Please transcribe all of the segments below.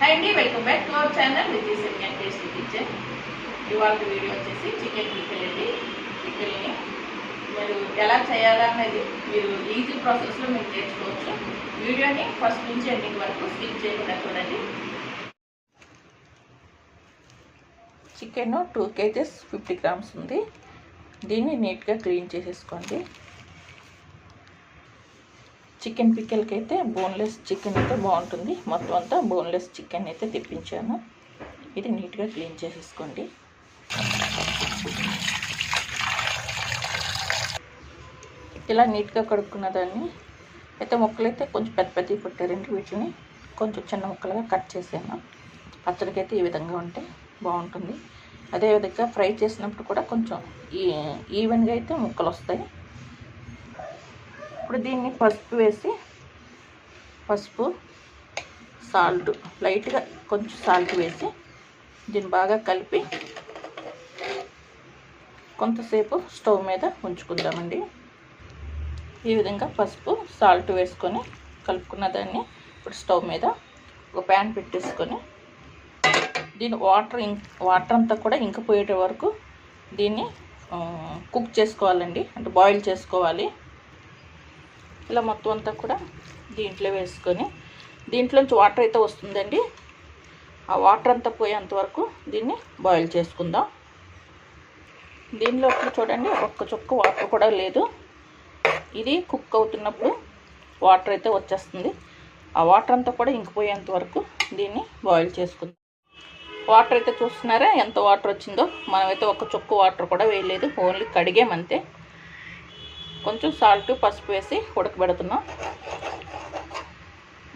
Hi అండి welcome back to our channel with second taste kitchen ఇవాళ video వచ్చేసి chicken pickle అండి. పిక్కల్ని మీరు ఎలా చేయాలనేది మీరు ఈజీ ప్రాసెస్లో మీరు నేర్చుకోవచ్చు. వీడియోని ఫస్ట్ నుంచి ఎండింగ్ వరకు స్కిప్ చేయకుండా చూడండి. Chicken two kgs fifty grams ఉంది. దీన్ని నీట్గా క్లీన్ చేసేసుకోండి. చికెన్ పిక్కలకి అయితే బోన్లెస్ చికెన్ అయితే బాగుంటుంది. మొత్తం అంతా బోన్లెస్ చికెన్ అయితే తెప్పించాను. ఇది నీట్గా క్లీన్ చేసేసుకోండి. ఇలా నీట్గా కడుక్కున్న దాన్ని అయితే ముక్కలు అయితే కొంచెం పెద్ద పెద్దవి పుట్టారండి వీటిని కొంచెం చిన్న ముక్కలుగా కట్ చేసాను పచ్చడికైతే ఈ విధంగా ఉంటే బాగుంటుంది. అదేవిధంగా ఫ్రై చేసినప్పుడు కూడా కొంచెం ఈ ఈవెన్గా అయితే ముక్కలు వస్తాయి ఇప్పుడు దీన్ని పసుపు వేసి పసుపు సాల్ట్ లైట్గా కొంచెం సాల్ట్ వేసి దీన్ని బాగా కలిపి కొంతసేపు స్టవ్ మీద ఉంచుకుందామండి. ఈ విధంగా పసుపు సాల్ట్ వేసుకొని కలుపుకున్న దాన్ని ఇప్పుడు స్టవ్ మీద ఒక ప్యాన్ పెట్టేసుకొని దీని వాటర్ ఇం వాటర్ అంతా కూడా ఇంకిపోయేట వరకు దీన్ని కుక్ చేసుకోవాలండి. అంటే బాయిల్ చేసుకోవాలి. ఇలా మొత్తం అంతా కూడా దీంట్లో వేసుకొని దీంట్లోంచి వాటర్ అయితే వస్తుందండి. ఆ వాటర్ అంతా పోయేంత వరకు దీన్ని బాయిల్ చేసుకుందాం. దీనిలో చూడండి ఒక్క చుక్క వాటర్ కూడా లేదు. ఇది కుక్ అవుతున్నప్పుడు వాటర్ అయితే వచ్చేస్తుంది. ఆ వాటర్ అంతా కూడా ఇంకిపోయేంత వరకు దీన్ని బాయిల్ చేసుకుందాం. వాటర్ అయితే చూస్తున్నారా ఎంత వాటర్ వచ్చిందో? మనమైతే ఒక చుక్క వాటర్ కూడా వేయలేదు ఓన్లీ కడిగామంతే. కొంచెం సాల్ట్ పసుపు వేసి ఉడకబెడుతున్నాం.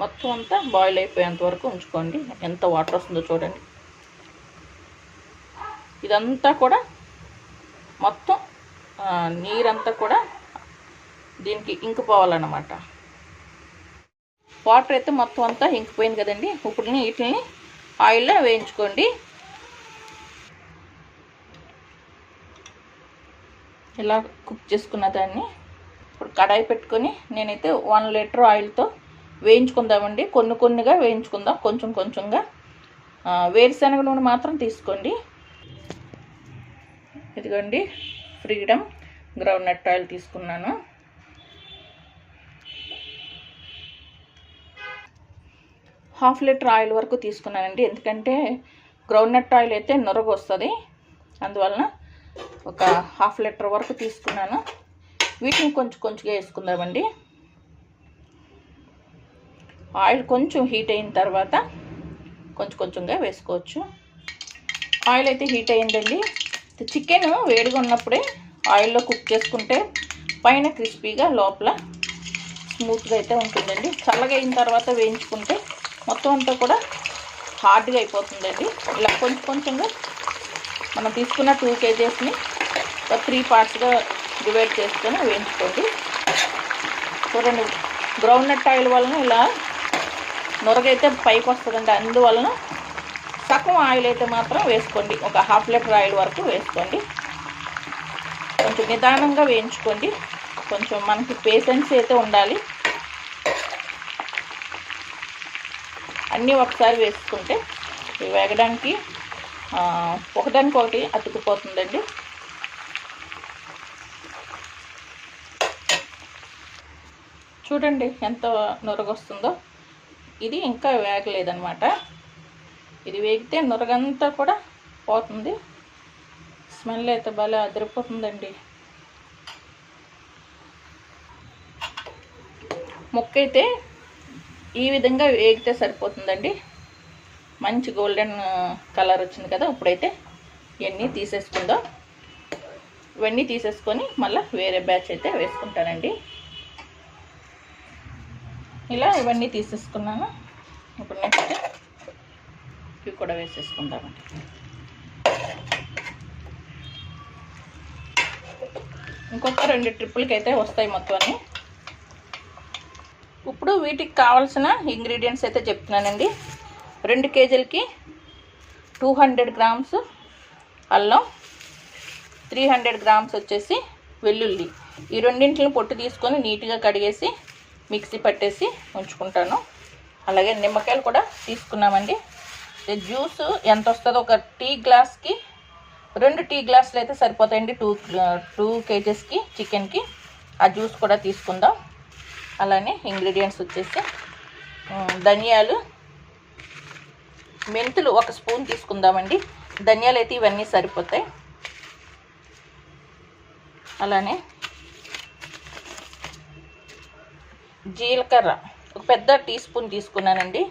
మొత్తం అంతా బాయిల్ అయిపోయేంత వరకు ఉంచుకోండి. ఎంత వాటర్ వస్తుందో చూడండి. ఇదంతా కూడా మొత్తం నీరంతా కూడా దీనికి ఇంకిపోవాలన్నమాట. వాటర్ అయితే మొత్తం అంతా ఇంకిపోయింది కదండి. ఇప్పుడు వీటిని ఆయిల్లో వేయించుకోండి. ఇలా కుక్ చేసుకున్న దాన్ని ఇప్పుడు కడాయి పెట్టుకొని నేనైతే వన్ లీటర్ ఆయిల్తో వేయించుకుందామండి. కొన్ని కొన్నిగా వేయించుకుందాం. కొంచెం కొంచెంగా. వేరుశనగ నూనె మాత్రం తీసుకోండి. ఇదిగోండి. ఫ్రీడమ్ గ్రౌండ్ నట్ ఆయిల్ తీసుకున్నాను. హాఫ్ లీటర్ ఆయిల్ వరకు తీసుకున్నానండి. ఎందుకంటే గ్రౌండ్ నట్ ఆయిల్ అయితే నొరగొస్తుంది. అందువలన ఒక హాఫ్ లీటర్ వరకు తీసుకున్నాను. వీటిని కొంచెం కొంచెంగా వేసుకుందామండి. ఆయిల్ కొంచెం హీట్ అయిన తర్వాత కొంచెం కొంచెంగా వేసుకోవచ్చు. ఆయిల్ అయితే హీట్ అయిందండి. చికెన్ వేడిగా ఉన్నప్పుడే ఆయిల్లో కుక్ చేసుకుంటే పైన క్రిస్పీగా లోపల స్మూత్గా అయితే ఉంటుందండి. చల్లగా అయిన తర్వాత వేయించుకుంటే మొత్తం అంతా కూడా హార్డ్గా అయిపోతుందండి. ఇలా కొంచెం కొంచెంగా మనం తీసుకున్న టూ కేజెస్ని ఒక త్రీ పార్ట్స్గా డివైడ్ చేసుకొని వేయించుకోండి. చూడండి గ్రౌండ్ నట్ ఆయిల్ వలన ఇలా నొరగైతే పైకి వస్తుందండి. అందువలన సగం ఆయిల్ అయితే మాత్రం వేసుకోండి. ఒక హాఫ్ లీటర్ ఆయిల్ వరకు వేసుకోండి. కొంచెం నిదానంగా వేయించుకోండి. కొంచెం మనకి పేషెన్స్ అయితే ఉండాలి. అన్నీ ఒకసారి వేసుకుంటే వేగడానికి ఒకదానికి ఒకటి అతుకుపోతుందండి చూడండి ఎంత నురగొస్తుందో. ఇది ఇంకా వేగలేదనమాట ఇది వేగితే నురగంతా కూడా పోతుంది. స్మెల్ అయితే భలే అదిరిపోతుందండి. ముక్క అయితే ఈ విధంగా వేగితే సరిపోతుందండి. మంచి గోల్డెన్ కలర్ వచ్చింది కదా ఇప్పుడైతే ఇవన్నీ తీసేసుకుందాం ఇవన్నీ తీసేసుకొని మళ్ళీ వేరే బ్యాచ్ అయితే వేసుకుంటానండి. ఇలా ఇవన్నీ తీసేసుకున్నాను. ఇప్పుడు నెక్స్ట్ ఇవి కూడా వేసేసుకుందామండి. ఇంకొక రెండు ట్రిప్పులకి అయితే వస్తాయి మొత్తం అన్నీ ఇప్పుడు వీటికి కావాల్సిన ఇంగ్రీడియంట్స్ అయితే చెప్తున్నానండి. రెండు కేజీలకి టూ హండ్రెడ్ గ్రామ్స్ అల్లం త్రీ హండ్రెడ్ గ్రామ్స్ వచ్చేసి వెల్లుల్లి. ఈ రెండింటిని పొట్టు తీసుకొని నీట్గా కడిగేసి మిక్సీ పట్టేసి ఉంచుకుంటాను. అలాగే నిమ్మకాయలు కూడా తీసుకున్నామండి. జ్యూస్ ఎంత వస్తుందో ఒక టీ గ్లాస్కి రెండు టీ గ్లాసులు అయితే సరిపోతాయండి టూ టూ కేజెస్కి చికెన్కి. ఆ జ్యూస్ కూడా తీసుకుందాం. అలానే ఇంగ్రీడియంట్స్ వచ్చేసి ధనియాలు మెంతులు ఒక స్పూన్ తీసుకుందామండి. ధనియాలు అయితే ఇవన్నీ సరిపోతాయి. అలానే జీలకర్ర ఒక పెద్ద టీ స్పూన్ తీసుకున్నానండి.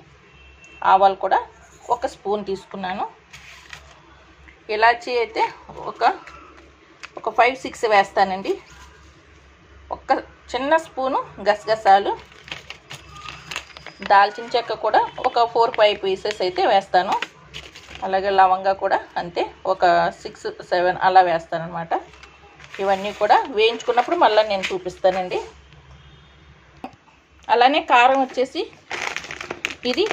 ఆవాలు కూడా ఒక స్పూన్ తీసుకున్నాను. ఇలాచీ అయితే ఒక ఒక ఫైవ్ సిక్స్ వేస్తానండి. ఒక చిన్న స్పూను గసగసాలు దాల్చిన చెక్క కూడా ఒక ఫోర్ ఫైవ్ పీసెస్ అయితే వేస్తాను. అలాగే లవంగా కూడా అంతే ఒక సిక్స్ సెవెన్ అలా వేస్తాను అనమాట ఇవన్నీ కూడా వేయించుకున్నప్పుడు మళ్ళీ నేను చూపిస్తానండి. అలానే కారం వచ్చేసి ఇది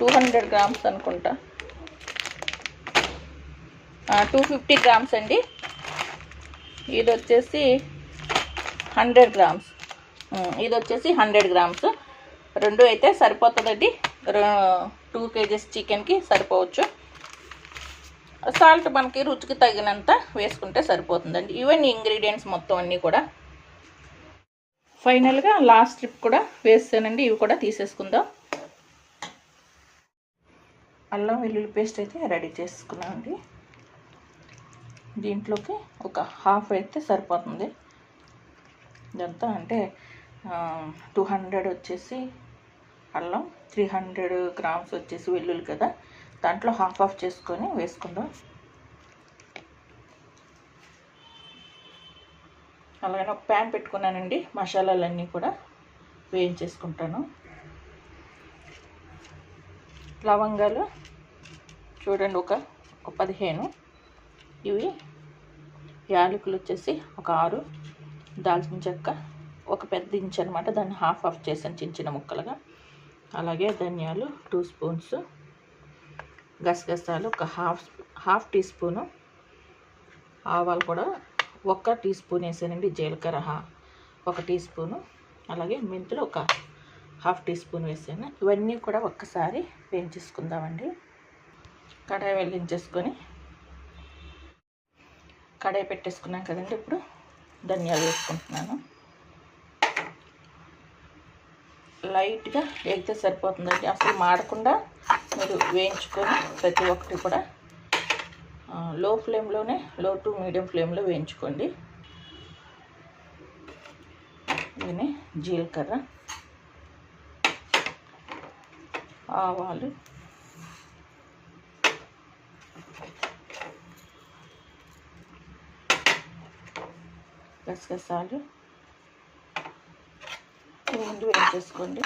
టూ హండ్రెడ్ గ్రామ్స్ అనుకుంటా. టూ ఫిఫ్టీ గ్రామ్స్ అండి. ఇది వచ్చేసి హండ్రెడ్ గ్రామ్స్. ఇది వచ్చేసి హండ్రెడ్ గ్రామ్స్. రెండు అయితే సరిపోతుందండి. టూ కేజీస్ చికెన్కి సరిపోవచ్చు. సాల్ట్ మనకి రుచికి తగినంత వేసుకుంటే సరిపోతుందండి. ఇవన్నీ ఇంగ్రీడియంట్స్ మొత్తం అన్నీ కూడా. ఫైనల్గా లాస్ట్ ట్రిప్ కూడా వేస్తానండి. ఇవి కూడా తీసేసుకుందాం. అల్లం వెల్లుల్లి పేస్ట్ అయితే రెడీ చేసుకున్నామండి దీంట్లోకి ఒక హాఫ్ అయితే సరిపోతుంది. ఇదంతా అంటే టూ హండ్రెడ్ వచ్చేసి అల్లం త్రీ హండ్రెడ్ గ్రామ్స్ వచ్చేసి వెల్లుల్లి కదా. దాంట్లో హాఫ్ ఆఫ్ చేసుకొని వేసుకుందాం. అలాగే ఒక ప్యాన్ పెట్టుకున్నానండి మసాలాలన్నీ కూడా వేయించేసుకుంటాను. లవంగాలు చూడండి ఒక ఒక పదిహేను. ఇవి యాలకులు వచ్చేసి ఒక ఆరు. దాల్చిన చెక్క ఒక పెద్ద ఇంచ్ అనమాట దాన్ని హాఫ్ ఆఫ్ చేసాను చిన్న చిన్న ముక్కలుగా. అలాగే ధనియాలు టూ స్పూన్స్ గసగసాలు ఒక హాఫ్ హాఫ్ టీ స్పూను ఆవాలు కూడా ఒక టీ స్పూన్ వేసానండి జీలకర్ర ఒక టీ స్పూను. అలాగే మెంతులు ఒక హాఫ్ టీ స్పూన్ వేసాను. ఇవన్నీ కూడా ఒక్కసారి వేయించేసుకుందామండి. కడాయి వెలిగించేసుకొని కడాయి పెట్టేసుకున్నాం కదండి ఇప్పుడు. ధనియాలు వేసుకుంటున్నాను. లైట్గా వేగితే సరిపోతుందండి అసలు మాడకుండా మీరు వేయించుకొని ప్రతి ఒక్కటి కూడా లో ఫ్లేమ్లోనే లో టు మీడియం ఫ్లేమ్లో వేయించుకోండి. దీని జీలకర్ర ఆవాలు గసగసాలు ముందు వేసేసుకోండి.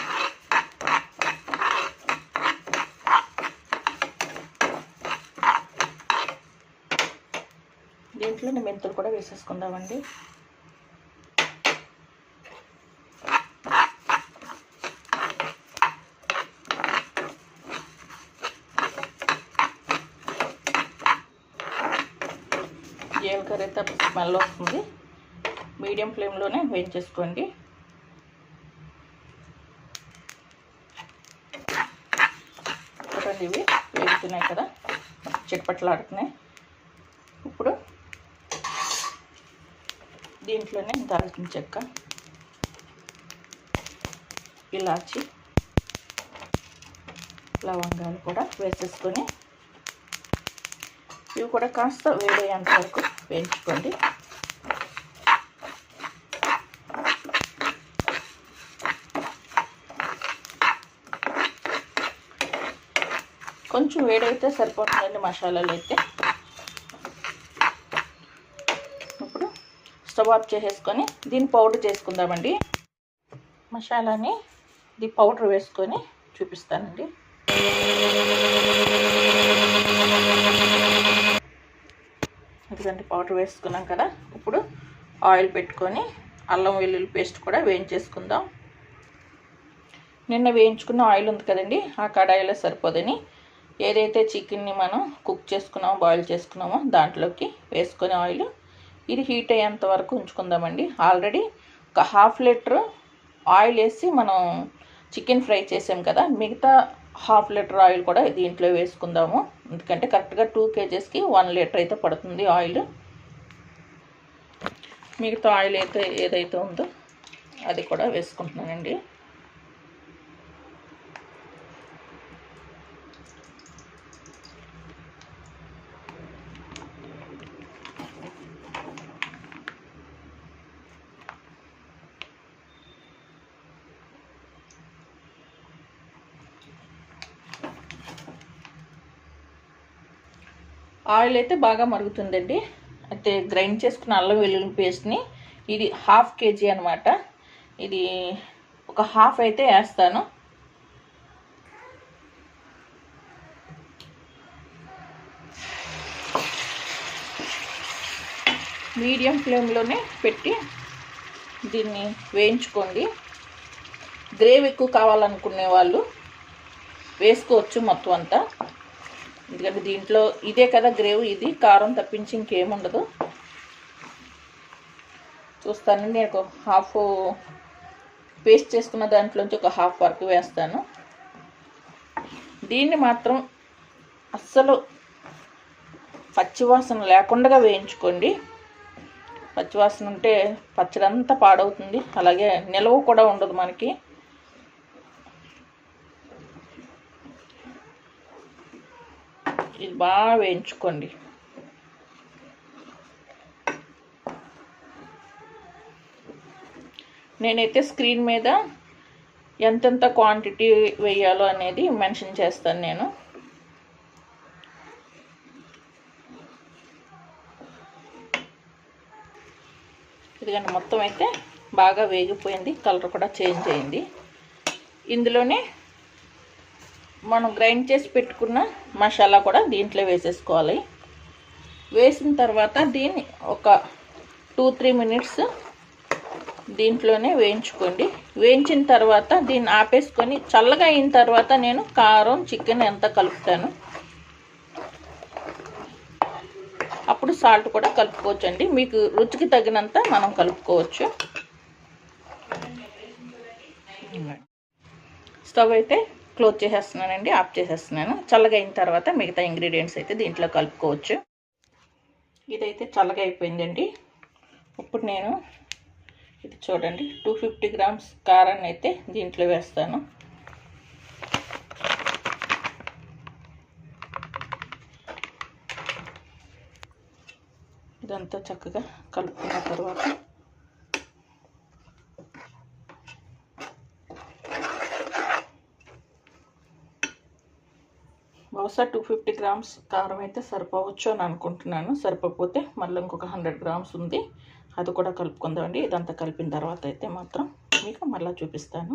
దీంట్లో మెంతులు కూడా వేసేసుకుందామండి. జీలకర్ర అయితే స్మెల్ వస్తుంది. మీడియం ఫ్లేమ్లోనే వేయించేసుకోండి చూడండి ఇవి వేగుతున్నాయి కదా. చిటపట్లాడుతున్నాయి ఇప్పుడు దీంట్లోనే దాల్చిన చెక్క ఇలాచి లవంగాలు కూడా వేసేసుకొని ఇవి కూడా కాస్త వేడయ్యేంత వరకు వేయించుకోండి. కొంచెం వేడైతే సరిపోతుందండి మసాలాలు అయితే. ఇప్పుడు స్టవ్ ఆఫ్ చేసేసుకొని దీన్ని పౌడర్ చేసుకుందామండి. మసాలాని ఇది పౌడర్ వేసుకొని చూపిస్తానండి. ఇదిగండి పౌడర్ వేసుకున్నాం కదా. ఇప్పుడు ఆయిల్ పెట్టుకొని అల్లం వెల్లుల్లి పేస్ట్ కూడా వేయించేసుకుందాం. నిన్న వేయించుకున్న ఆయిల్ ఉంది కదండి ఆ కడాయిలో సరిపోదని. ఏదైతే చికెన్ని మనం కుక్ చేసుకున్నామో బాయిల్ చేసుకున్నామో దాంట్లోకి వేసుకునే ఆయిల్. ఇది హీట్ అయ్యేంత వరకు ఉంచుకుందామండి. ఆల్రెడీ ఒక హాఫ్ లీటర్ ఆయిల్ వేసి మనం చికెన్ ఫ్రై చేసాం కదా మిగతా హాఫ్ లీటర్ ఆయిల్ కూడా దీంట్లో వేసుకుందాము. ఎందుకంటే కరెక్ట్గా టూ కేజెస్కి వన్ లీటర్ అయితే పడుతుంది ఆయిల్. మిగతా ఆయిల్ అయితే ఏదైతే ఉందో అది కూడా వేసుకుంటున్నానండి. ఆయిల్ అయితే బాగా మరుగుతుందండి. అయితే గ్రైండ్ చేసుకున్న అల్లం వెల్లుల్లి పేస్ట్ని ఇది హాఫ్ కేజీ అనమాట ఇది ఒక హాఫ్ అయితే వేస్తాను. మీడియం ఫ్లేమ్లోనే పెట్టి దీన్ని వేయించుకోండి. గ్రేవ్ ఎక్కువ కావాలనుకునే వాళ్ళు వేసుకోవచ్చు మొత్తం అంతా. ఎందుకంటే దీంట్లో ఇదే కదా గ్రేవ్ ఇది కారం తప్పించి ఇంకేముండదు చూస్తానండి నేను ఒక హాఫ్ పేస్ట్ చేసుకున్న దాంట్లోంచి ఒక హాఫ్ వరకు వేస్తాను. దీన్ని మాత్రం అస్సలు పచ్చివాసన లేకుండా వేయించుకోండి. పచ్చివాసన ఉంటే పచ్చడంతా పాడవుతుంది. అలాగే నిలవ కూడా ఉండదు మనకి. ఇది బాగా వేయించుకోండి. నేనైతే స్క్రీన్ మీద ఎంతెంత క్వాంటిటీ వేయాలో అనేది మెన్షన్ చేస్తాను నేను. ఇదిగండి మొత్తం అయితే బాగా వేగిపోయింది కలర్ కూడా చేంజ్ అయింది. ఇందులోనే మనం గ్రైండ్ చేసి పెట్టుకున్న మసాలా కూడా దీంట్లో వేసేసుకోవాలి. వేసిన తర్వాత దీన్ని ఒక టూ త్రీ మినిట్స్ దీంట్లోనే వేయించుకోండి. వేయించిన తర్వాత దీన్ని ఆపేసుకొని చల్లగా అయిన తర్వాత నేను కారం చికెన్ ఎంత కలుపుతాను. అప్పుడు సాల్ట్ కూడా కలుపుకోవచ్చు అండి మీకు రుచికి తగినంత మనం కలుపుకోవచ్చు. స్టవ్ అయితే క్లోజ్ చేసేస్తున్నానండి ఆఫ్ చేసేస్తున్నాను. చల్లగా అయిన తర్వాత మిగతా ఇంగ్రీడియంట్స్ అయితే దీంట్లో కలుపుకోవచ్చు. ఇదైతే చల్లగా అయిపోయిందండి ఇప్పుడు నేను ఇది చూడండి టూ ఫిఫ్టీ గ్రామ్స్ కారాన్ని అయితే దీంట్లో వేస్తాను. ఇదంతా చక్కగా కలుపుకున్న తర్వాత బహుశా టూ ఫిఫ్టీ గ్రామ్స్ కారం అయితే సరిపోవచ్చు అని అనుకుంటున్నాను. సరిపోకపోతే మళ్ళీ ఇంకొక హండ్రెడ్ గ్రామ్స్ ఉంది. అది కూడా కలుపుకుందామండి. ఇదంతా కలిపిన తర్వాత అయితే మాత్రం మీకు మళ్ళీ చూపిస్తాను.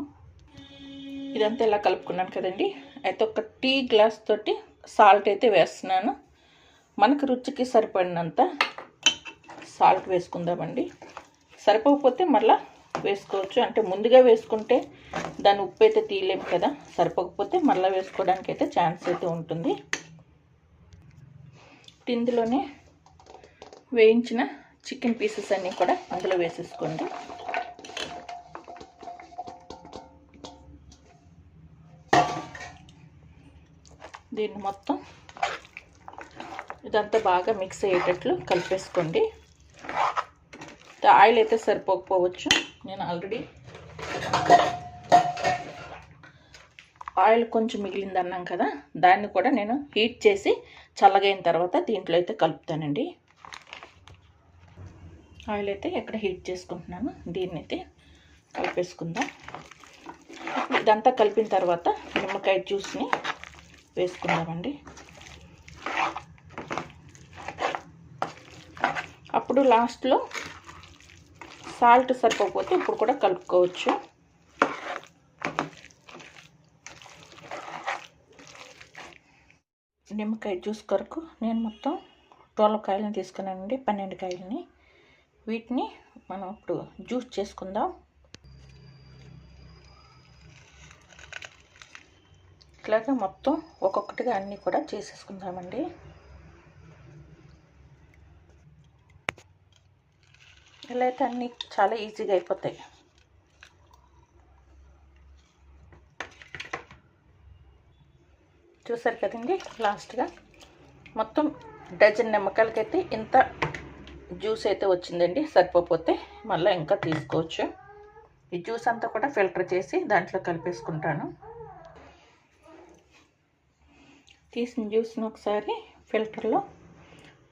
ఇదంతా ఇలా కలుపుకున్నాను కదండి. అయితే ఒక టీ గ్లాస్ తోటి సాల్ట్ అయితే వేస్తున్నాను. మనకు రుచికి సరిపడినంత సాల్ట్ వేసుకుందామండి. సరిపోకపోతే మళ్ళీ వేసుకోవచ్చు. అంటే ముందుగా వేసుకుంటే దాని ఉప్పు అయితే తీయలేము కదా సరిపోకపోతే మళ్ళీ వేసుకోవడానికి అయితే ఛాన్స్ అయితే ఉంటుంది. ఇందులోనే వేయించిన చికెన్ పీసెస్ అన్నీ కూడా అందులో వేసేసుకోండి. దీన్ని మొత్తం ఇదంతా బాగా మిక్స్ అయ్యేటట్లు కలిపేసుకోండి. ఆయిల్ అయితే సరిపోకపోవచ్చు. నేను ఆల్రెడీ ఆయిల్ కొంచెం మిగిలింది అన్నాం కదా దాన్ని కూడా నేను హీట్ చేసి చల్లగైన తర్వాత దీంట్లో అయితే కలుపుతానండి. ఆయిల్ అయితే ఎక్కడ హీట్ చేసుకుంటున్నాను దీన్ని అయితే కలిపేసుకుందాం. ఇదంతా కలిపిన తర్వాత నిమ్మకాయ జ్యూస్ని వేసుకుందామండి. అప్పుడు లాస్ట్లో సాల్ట్ సరిపోకపోతే ఇప్పుడు కూడా కలుపుకోవచ్చు. నిమ్మకాయ జ్యూస్ కొరకు నేను మొత్తం ట్వెల్వ్ కాయలని తీసుకున్నానండి పన్నెండు కాయలని. వీటిని మనం ఇప్పుడు జ్యూస్ చేసుకుందాం. ఇట్లాగే మొత్తం ఒక్కొక్కటిగా అన్నీ కూడా చేసేసుకుందామండి. ఇలా అయితే అన్నీ చాలా ఈజీగా అయిపోతాయి. చూసారు కదండి లాస్ట్గా. మొత్తం డజన్ నిమ్మకాయలకైతే ఇంత జ్యూస్ అయితే వచ్చిందండి సరిపోతే మళ్ళీ ఇంకా తీసుకోవచ్చు. ఈ జ్యూస్ అంతా కూడా ఫిల్టర్ చేసి దాంట్లో కలిపేసుకుంటాను. తీసిన జ్యూస్ని ఒకసారి ఫిల్టర్లో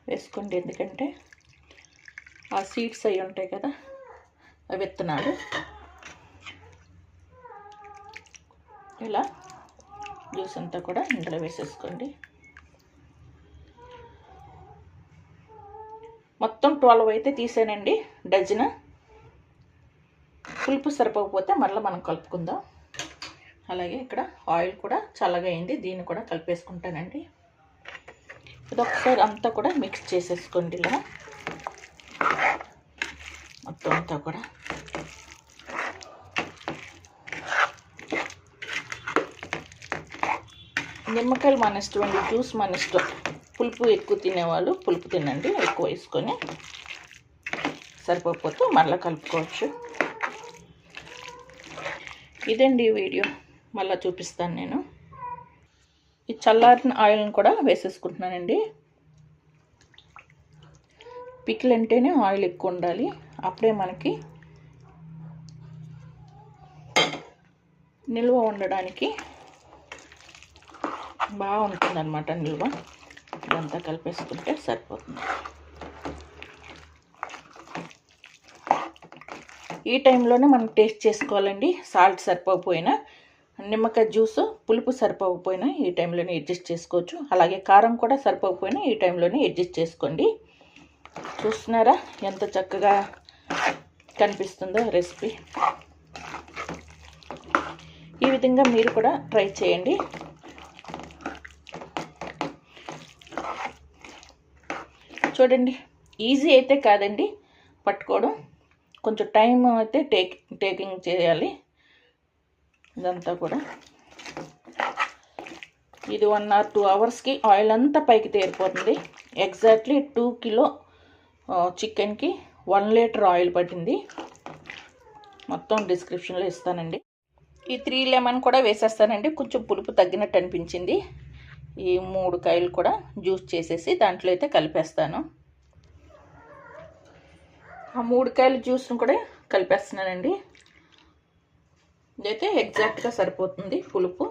వేసుకోండి ఎందుకంటే ఆ సీడ్స్ అవి ఉంటాయి కదా విత్తనాలు. ఇలా జ్యూస్ అంతా కూడా ఇందులో వేసేసుకోండి. మొత్తం ట్వెల్వ్ అయితే తీసానండి డజన్. పులుపు సరిపోకపోతే మళ్ళీ మనం కలుపుకుందాం. అలాగే ఇక్కడ ఆయిల్ కూడా చల్లగా అయింది దీన్ని కూడా కలిపేసుకుంటానండి. ఇది ఒకసారి అంతా కూడా మిక్స్ చేసేసుకోండి ఇలా. మొత్తం అంతా కూడా. నిమ్మకాయలు మన ఇష్టం అండి జ్యూస్ మన ఇష్టం. పులుపు ఎక్కువ తినేవాళ్ళు పులుపు తినండి ఎక్కువ వేసుకొని సరిపోతే మళ్ళీ కలుపుకోవచ్చు. ఇదండి వీడియో మళ్ళీ చూపిస్తాను నేను. ఈ చల్లారిన ఆయిల్ని కూడా వేసేసుకుంటున్నానండి. పికిల్ అంటేనే ఆయిల్ ఎక్కువ ఉండాలి. అప్పుడే మనకి నిల్వ ఉండడానికి బాగుంటుంది అనమాట నిల్వ. ఇదంతా కలిపేసుకుంటే సరిపోతుంది. ఈ టైంలోనే మనం టేస్ట్ చేసుకోవాలండి. సాల్ట్ సరిపోకపోయినా నిమ్మకాయ జ్యూస్ పులుపు సరిపోకపోయినా ఈ టైంలోనే అడ్జస్ట్ చేసుకోవచ్చు. అలాగే కారం కూడా సరిపోకపోయినా ఈ టైంలోనే అడ్జస్ట్ చేసుకోండి. చూస్తున్నారా ఎంత చక్కగా కనిపిస్తుందో రెసిపీ. ఈ విధంగా మీరు కూడా ట్రై చేయండి. చూడండి. ఈజీ అయితే కాదండి. పట్టుకోవడం. కొంచెం టైం అయితే టేక్ టేకింగ్ చేయాలి. ఇదంతా కూడా. ఇది వన్ ఆర్ టూ అవర్స్కి ఆయిల్ అంతా పైకి తేరిపోతుంది. ఎగ్జాక్ట్లీ టూ కిలో చికెన్కి వన్ లీటర్ ఆయిల్ పట్టింది. మొత్తం డిస్క్రిప్షన్లో ఇస్తానండి. ఈ త్రీ లెమన్ కూడా వేసేస్తానండి. కొంచెం పులుపు తగ్గినట్టు అనిపించింది. ఈ మూడు కాయలు కూడా జ్యూస్ చేసేసి దాంట్లో అయితే కలిపేస్తాను. ఆ మూడు కాయల జ్యూస్ను కూడా కలిపేస్తున్నానండి. ఇదైతే ఎగ్జాక్ట్గా సరిపోతుంది పులుపు.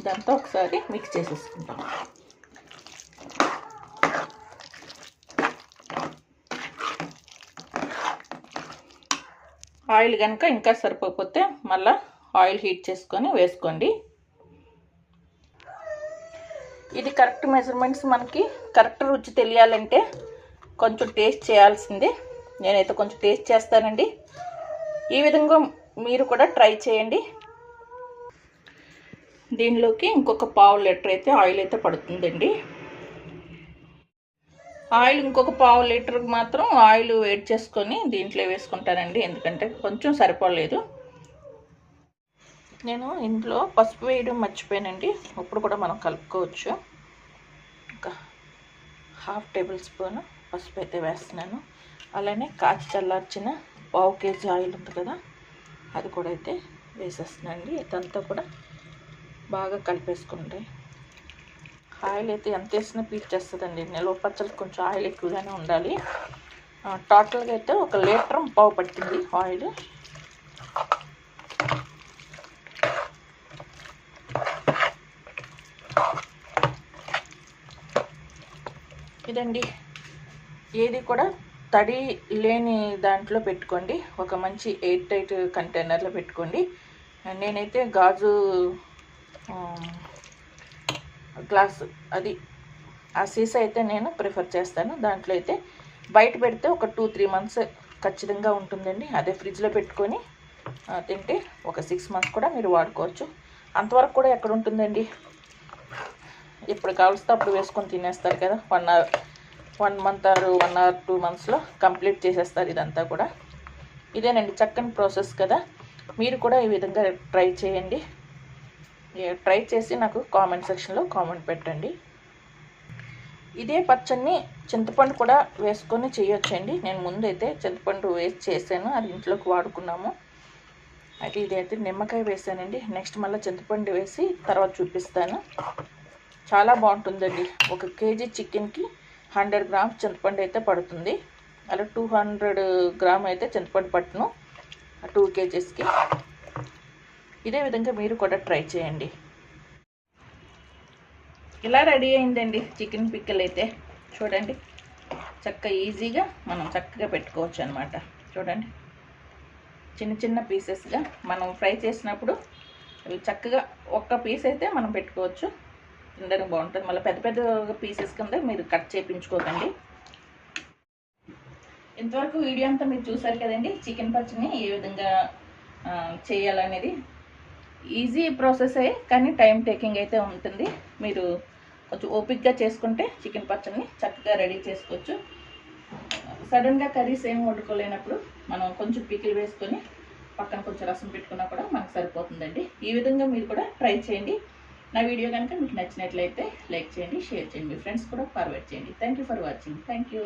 ఇదంతా ఒకసారి మిక్స్ చేసేసుకుంటాం ఆయిల్ కనుక ఇంకా సరిపోకపోతే మళ్ళీ ఆయిల్ హీట్ చేసుకొని వేసుకోండి. ఇది కరెక్ట్ మెజర్మెంట్స్ మనకి కరెక్ట్ రుచి తెలియాలంటే కొంచెం టేస్ట్ చేయాల్సిందే. నేనైతే కొంచెం టేస్ట్ చేస్తానండి. ఈ విధంగా మీరు కూడా ట్రై చేయండి. దీనిలోకి ఇంకొక పావు లీటర్ అయితే ఆయిల్ అయితే పడుతుందండి. ఆయిల్ ఇంకొక పావు లీటర్కి మాత్రం ఆయిల్ వేడి చేసుకొని దీంట్లో వేసుకుంటానండి. ఎందుకంటే కొంచెం సరిపోలేదు. నేను ఇంట్లో పసుపు వేయడం మర్చిపోయానండి. ఇప్పుడు కూడా మనం కలుపుకోవచ్చు. ఒక హాఫ్ టేబుల్ స్పూన్ పసుపు అయితే వేస్తున్నాను. అలానే కాచి చల్లార్చిన పావు కేజీ ఆయిల్ ఉంది కదా అది కూడా అయితే వేసేస్తున్నానండి. ఇదంతా కూడా బాగా కలిపేసుకుంటాయి ఆయిల్ అయితే ఎంత వేసినా పీల్చేస్తుందండి నిల్వ పచ్చళ్ళకి కొంచెం ఆయిల్ ఎక్కువగానే ఉండాలి. టోటల్గా అయితే ఒక లీటర్ పావు పట్టింది ఆయిల్. ఇదండి. ఏది కూడా తడి లేని దాంట్లో పెట్టుకోండి. ఒక మంచి ఎయిర్ టైట్ కంటైనర్లో పెట్టుకోండి. నేనైతే గాజు గ్లాసు అది ఆ సీసా అయితే నేను ప్రిఫర్ చేస్తాను. దాంట్లో అయితే బయట పెడితే ఒక టూ త్రీ మంత్స్ ఖచ్చితంగా ఉంటుందండి. అదే ఫ్రిడ్జ్లో పెట్టుకొని తింటే ఒక సిక్స్ మంత్స్ కూడా మీరు వాడుకోవచ్చు. అంతవరకు కూడా ఎక్కడ ఉంటుందండి? ఇప్పుడు కావలిస్తే అప్పుడు వేసుకొని తినేస్తారు కదా. One hour one month or one hour two మంత్స్లో కంప్లీట్ చేసేస్తారు ఇదంతా కూడా. ఇదేనండి చక్కని ప్రాసెస్ కదా. మీరు కూడా ఈ విధంగా ట్రై చేయండి. ట్రై చేసి నాకు కామెంట్ సెక్షన్లో కామెంట్ పెట్టండి. ఇదే పచ్చడిని చింతపండు కూడా వేసుకొని చేయొచ్చండి. నేను ముందైతే చింతపండు వేసి చేశాను. అది ఇంట్లోకి వాడుకున్నాము. అయితే ఇదైతే నిమ్మకాయ వేసానండి. నెక్స్ట్ మళ్ళీ చింతపండు వేసి తర్వాత చూపిస్తాను. చాలా బాగుంటుందండి. ఒక కేజీ చికెన్కి హండ్రెడ్ గ్రామ్స్ చింతపండు అయితే పడుతుంది. అలా టూ హండ్రెడ్ గ్రామ్ అయితే చింతపండు పట్టును. టూ కేజీస్కి. ఇదే విధంగా మీరు కూడా ట్రై చేయండి. ఇలా రెడీ అయిందండి చికెన్ పిక్కలు అయితే. చూడండి. చక్క ఈజీగా మనం చక్కగా పెట్టుకోవచ్చు అనమాట చూడండి. చిన్న చిన్న పీసెస్గా మనం ఫ్రై చేసినప్పుడు అవి చక్కగా ఒక్క పీస్ అయితే మనం పెట్టుకోవచ్చు. తినడానికి బాగుంటుంది. మళ్ళీ పెద్ద పెద్ద పీసెస్ కింద మీరు కట్ చేయించుకోకండి ఇంతవరకు వీడియో అంతా మీరు చూసారు కదండి. చికెన్ పచ్చని ఏ విధంగా చేయాలనేది ఈజీ ప్రాసెస్ అయ్యి కానీ టైం టేకింగ్ అయితే ఉంటుంది. మీరు కొంచెం ఓపిక్గా చేసుకుంటే చికెన్ పచ్చడిని చక్కగా రెడీ చేసుకోవచ్చు. సడన్గా కర్రీస్ ఏం వండుకోలేనప్పుడు మనం కొంచెం పికిల్ వేసుకొని పక్కన కొంచెం రసం పెట్టుకున్నా కూడా మనకు సరిపోతుందండి. ఈ విధంగా మీరు కూడా ట్రై చేయండి. నా వీడియో కనుక మీకు నచ్చినట్లయితే లైక్ చేయండి షేర్ చేయండి మీ ఫ్రెండ్స్ కూడా ఫార్వర్డ్ చేయండి. Thank you for watching. Thank you